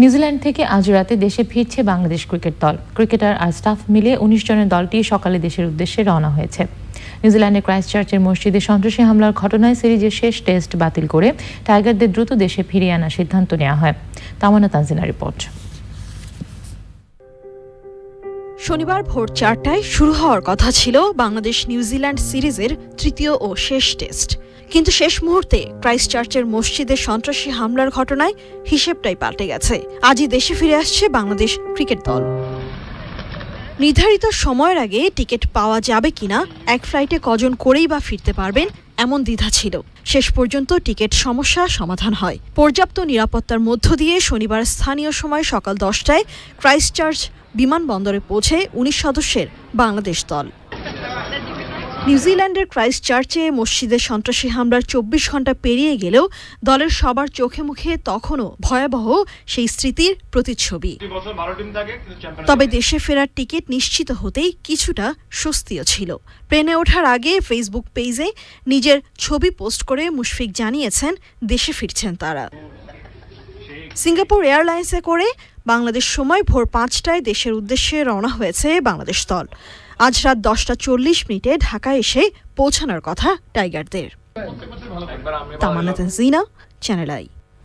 New Zealand থেকে আজ রাতে দেশে ফিরছে বাংলাদেশ ক্রিকেট দল। ক্রিকেটার আর স্টাফ মিলে উনিশ জনের দলটি সকালে দেশের উদ্দেশ্যে রওনা হয়েছে। নিউজিল্যান্ডের ক্রাইস্ট চার্চের মসজিদে সন্ত্রাসী হামলার ঘটনায় সিরিজের শেষ টেস্ট বাতিল করে টাইগারদের দ্রুত দেশে ফিরিয়ে আনার সিদ্ধান্ত নেওয়া হয়। তামানা তানজিনা রিপোর্ট। শনিবার ভোর চারটায় শুরু হওয়ার কথা ছিল বাংলাদেশ নিউজিল্যান্ড সিরিজের তৃতীয় ও শেষ টেস্ট। কিন্তু শেষ মুহূর্তে ক্রাইস্ট চার্চের মসজিদে সন্ত্রাসী হামলার ঘটনায় হিসেবটাই পাল্টে গেছে। আজই দেশে ফিরে আসছে বাংলাদেশ ক্রিকেট দল। নির্ধারিত সময়ের আগে টিকিট পাওয়া যাবে কিনা, এক ফ্লাইটে কজন করেই বা ফিরতে পারবেন, এমন দ্বিধা ছিল। শেষ পর্যন্ত টিকিট সমস্যা সমাধান হয়। পর্যাপ্ত নিরাপত্তার মধ্য দিয়ে শনিবার স্থানীয় সময় সকাল দশটায় ক্রাইস্টচার্চ বিমানবন্দরে পৌঁছে উনিশ সদস্যের বাংলাদেশ দল। নিউজিল্যান্ডের ক্রাইস্ট চার্চে মসজিদে সন্ত্রাসী হামলার চব্বিশ ঘণ্টা পেরিয়ে গেলেও দলের সবার চোখে মুখে তখনও ভয়াবহ সেই স্মৃতির প্রতিচ্ছবি। তবে দেশে ফেরার টিকিট নিশ্চিত হতেই কিছুটা স্বস্তিও ছিল। প্লেনে ওঠার আগে ফেসবুক পেজে নিজের ছবি পোস্ট করে মুশফিক জানিয়েছেন দেশে ফিরছেন তারা। সিঙ্গাপুর এয়ারলাইন্সে করে বাংলাদেশ সময় ভোর পাঁচটায় দেশের উদ্দেশ্যে রওনা হয়েছে বাংলাদেশ দল। আজ রাত দশটা চল্লিশ মিনিটে ঢাকায় এসে পৌঁছানোর কথা টাইগারদের। Tamanna Tanjina channel I.